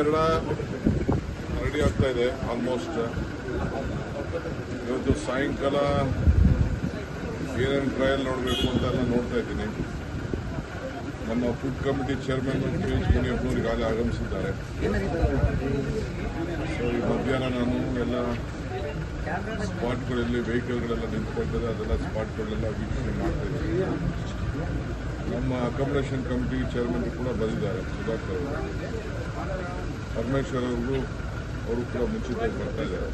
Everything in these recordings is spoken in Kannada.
ಕೆರಳ ರೆಡಿ ಆಗ್ತಾ ಇದೆ ಆಲ್ಮೋಸ್ಟ್ ಇವತ್ತು ಸಾಯಂಕಾಲ ಏನೇನು ಟ್ರಯಲ್ ನೋಡಬೇಕು ಅಂತ ಎಲ್ಲ ನೋಡ್ತಾ ಇದ್ದೀನಿ. ನಮ್ಮ food committee chairman P H ಮುನಿಯಪ್ಪನವ್ರಿಗೆ ಆಗಮಿಸಿದ್ದಾರೆ. ಸೊ ಈ ಮಧ್ಯಾಹ್ನ ನಾನು ಎಲ್ಲ ಸ್ಪಾಟ್ಗಳಲ್ಲಿ ವೆಹಿಕಲ್ಗಳೆಲ್ಲ ನಿಂತ್ಕೊಳ್ತದೆ ಅದೆಲ್ಲ ಸ್ಪಾಟ್ಗಳೆಲ್ಲ ವೀಕ್ಷಣೆ ಮಾಡ್ತಾ ನಮ್ಮ ಅಕಾಮಡೇಷನ್ ಕಮಿಟಿ ಚೇರ್ಮನ್ ಕೂಡ ಬಂದಿದ್ದಾರೆ, ಸುಧಾಕರ್ ಅವರು. ಪರಮೇಶ್ವರ್ ಅವರು ಅವರು ಕೂಡ ಮುಂಚಿತವಾಗಿ ಬರ್ತಾ ಇದ್ದಾರೆ.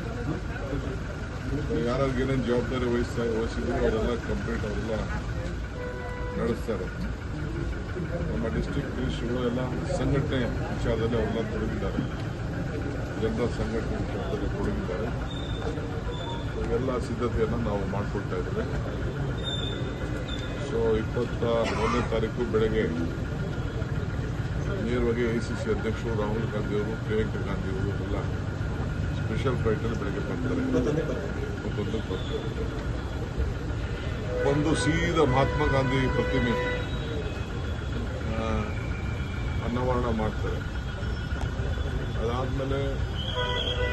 ಯಾರಾದ್ರೂ ಏನೇನು ಜವಾಬ್ದಾರಿ ವಹಿಸ್ತಾ ವಹಿಸಿದ್ರು, ಅವರೆಲ್ಲ ಕಂಪ್ಲೀಟ್ ಅವರೆಲ್ಲ ನಡೆಸ್ತಾರೆ ನಮ್ಮ ಡಿಸ್ಟಿಕ್ ಪೊಲೀಸ್ಗಳು ಎಲ್ಲ ಸಂಘಟನೆ ವಿಚಾರದಲ್ಲಿ ಅವರೆಲ್ಲ ತೊಡಗಿದ್ದಾರೆ. ಜನರ ಸಂಘಟನೆ ವಿಚಾರದಲ್ಲಿ ತೊಡಗಿದ್ದಾರೆ. ಎಲ್ಲ ಸಿದ್ಧತೆಯನ್ನು ನಾವು ಮಾಡಿಕೊಳ್ತಾ ಇದ್ದೇವೆ. ಸೊ ಇಪ್ಪತ್ತ ಒಂದನೇ ತಾರೀಕು ಬೆಳಗ್ಗೆ ನೇರವಾಗಿ ಎ ಸಿ ಸಿ ಅಧ್ಯಕ್ಷರು ರಾಹುಲ್ ಗಾಂಧಿಯವರು ಪ್ರಿಯಾಂಕಾ ಗಾಂಧಿಯವರು ಎಲ್ಲ ಸ್ಪೆಷಲ್ ಫ್ಲೈಟಲ್ಲಿ ಬೆಳಗ್ಗೆ ಬರ್ತಾರೆ. ಇಪ್ಪತ್ತೊಂದಕ್ಕೆ ಬರ್ತಾರೆ. ಒಂದು ಸೀದಾ ಮಹಾತ್ಮ ಗಾಂಧಿ ಪ್ರತಿಮೆ ಆ, ಅನಾವರಣ ಮಾಡ್ತಾರೆ. ಅದಾದಮೇಲೆ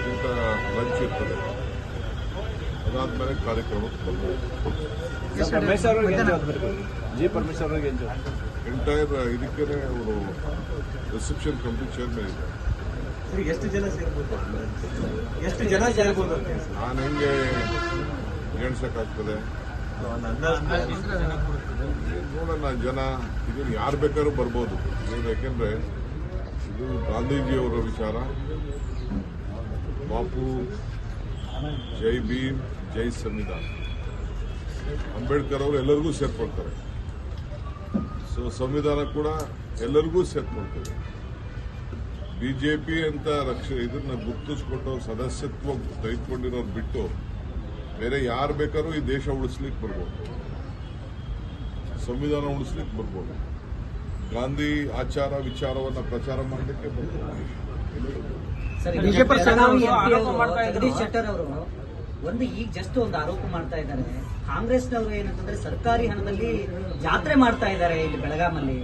ಇಂಥ ಲಂಚ್ ಇರ್ತದೆ. ಅದಾದಮೇಲೆ ಕಾರ್ಯಕ್ರಮಕ್ಕೆ? ಜಿ ಪರಮೇಶ್ವರ್ ಅವ್ರಿಗೆ ಎಂಟೈರ್ ಇದಕ್ಕೆ ಅವರು ರಿಸೆಪ್ಷನ್ ಕಮಿಟಿ ಚೇರ್ಮನ್ ಇದೆ ಸರಿ, ಎಷ್ಟು ಜನ ಸೇರ್ಬೋದು ಎಷ್ಟು ಜನ ಸೇರ್ಬೋದು. ನಾನು ಹೆಂಗೆ ಕೊಡ್ತೀರಿ? ನೋಡೋಣ ಜನ ಇದನ್ನು ಯಾರು ಬೇಕಾದ್ರೂ ಬರ್ಬೋದು ಯಾಕೆಂದ್ರೆ ಇದು ಗಾಂಧೀಜಿಯವರ ವಿಚಾರ ಬಾಪು ಜೈ ಭೀಮ್, ಜೈ ಸಂವಿಧಾನ. ಅಂಬೇಡ್ಕರ್ ಅವರು ಎಲ್ಲರಿಗೂ ಸೇರ್ಕೊಳ್ತಾರೆ. ಸೊ ಸಂವಿಧಾನ ಕೂಡ ಎಲ್ಲರಿಗೂ ಸೇರ್ಕೊಳ್ತದೆ. ಬಿಜೆಪಿ ಅಂತ ರಕ್ಷ, ಇದನ್ನ ಗುರ್ತಿಸ್ಕೊಂಡು ಸದಸ್ಯತ್ವ ತೆಗೆದುಕೊಂಡಿರೋರು ಬಿಟ್ಟು ಬೇರೆ ಯಾರು ಬೇಕಾದ್ರೂ ಈ ದೇಶ ಉಳಿಸ್ಲಿಕ್ಕೆ ಬರ್ಬೋದು. ಸಂವಿಧಾನ ಉಳಿಸ್ಲಿಕ್ಕೆ ಬರ್ಬೋದು. ಗಾಂಧಿ ಆಚಾರ ವಿಚಾರವನ್ನ ಪ್ರಚಾರ ಮಾಡಲಿಕ್ಕೆ ಬರ್ಬೋದು. ಬಿಜೆಪಿ. ಜಗದೀಶ್ ಶೆಟ್ಟರ್ ಅವರು ಒಂದು ಈಗ ಜಸ್ಟ್ ಒಂದು ಆರೋಪ ಮಾಡ್ತಾ ಇದ್ದಾರೆ. ಕಾಂಗ್ರೆಸ್ನವರು ಏನಂತಂದ್ರೆ ಸರ್ಕಾರಿ ಹಣದಲ್ಲಿ ಜಾತ್ರೆ ಮಾಡ್ತಾ ಇದ್ದಾರೆ ಇಲ್ಲಿ ಬೆಳಗಾಮಲ್ಲಿ.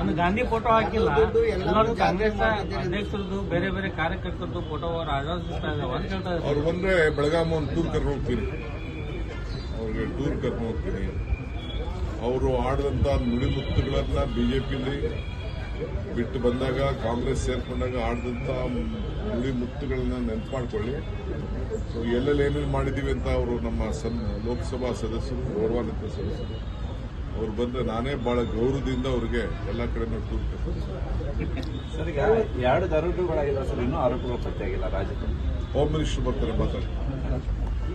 ಒಂದು ಗಾಂಧಿ ಫೋಟೋ ಹಾಕಿಲ್ಲ. ಎಲ್ಲರೂ ಕಾಂಗ್ರೆಸ್. ಅಧ್ಯಕ್ಷರದ್ದು ಬೇರೆ ಬೇರೆ ಕಾರ್ಯಕರ್ತರದ್ದು ಫೋಟೋ ಅವರು ಆಯೋಜಿಸ್ತಾ ಅಂತ ಹೇಳ್ತಾ ಇದ್ದಾರೆ ಅವ್ರು ಬಂದ್ರೆ ಬೆಳಗಾಂ ಒಂದು ಟೂರ್ ಕರ್ಕೊಂಡು ಹೋಗ್ತೀನಿ. ಅವ್ರಿಗೆ ಟೂರ್ ಕರ್ಕೊಂಡು ಹೋಗ್ತೀನಿ. ಅವರು ಆಡಿದಂತ ನುಡಿಮುತ್ತುಗಳನ್ನ ಬಿಜೆಪಿಲಿ ಬಿಟ್ಟು ಬಂದಾಗ ಕಾಂಗ್ರೆಸ್ ಸೇರ್ಕೊಂಡಾಗ ಆಡಿದಂತ ನುಡಿಮುತ್ತುಗಳನ್ನ ನೆನಪು ಮಾಡ್ಕೊಳ್ಳಿ. ಸೊ ಎಲ್ಲೆಲ್ಲಿ ಏನೇನು ಮಾಡಿದೀವಿ ಅಂತ ಅವರು ನಮ್ಮ ಸನ್ ಲೋಕಸಭಾ ಸದಸ್ಯರು ಗೌರವಾನ್ವಿತ ಸದಸ್ಯರು. ಅವ್ರು ಬಂದ್ರೆ ನಾನೇ ಬಹಳ ಗೌರವದಿಂದ ಅವ್ರಿಗೆ ಎಲ್ಲ ಕಡೆ ಸರ್ ಈಗ ಎರಡು ದರೋಡೆಗಳಾಗಿಲ್ಲ ಸರ್ ಇನ್ನೂ ಆರೋಪಗಳು ಪತ್ತೆಯಾಗಿಲ್ಲ ರಾಜ್ಯದಲ್ಲಿ ಹೋಮ್ ಮಿನಿಸ್ಟರ್ ಬರ್ತಾರೆ ಮಾತಾಡಿ.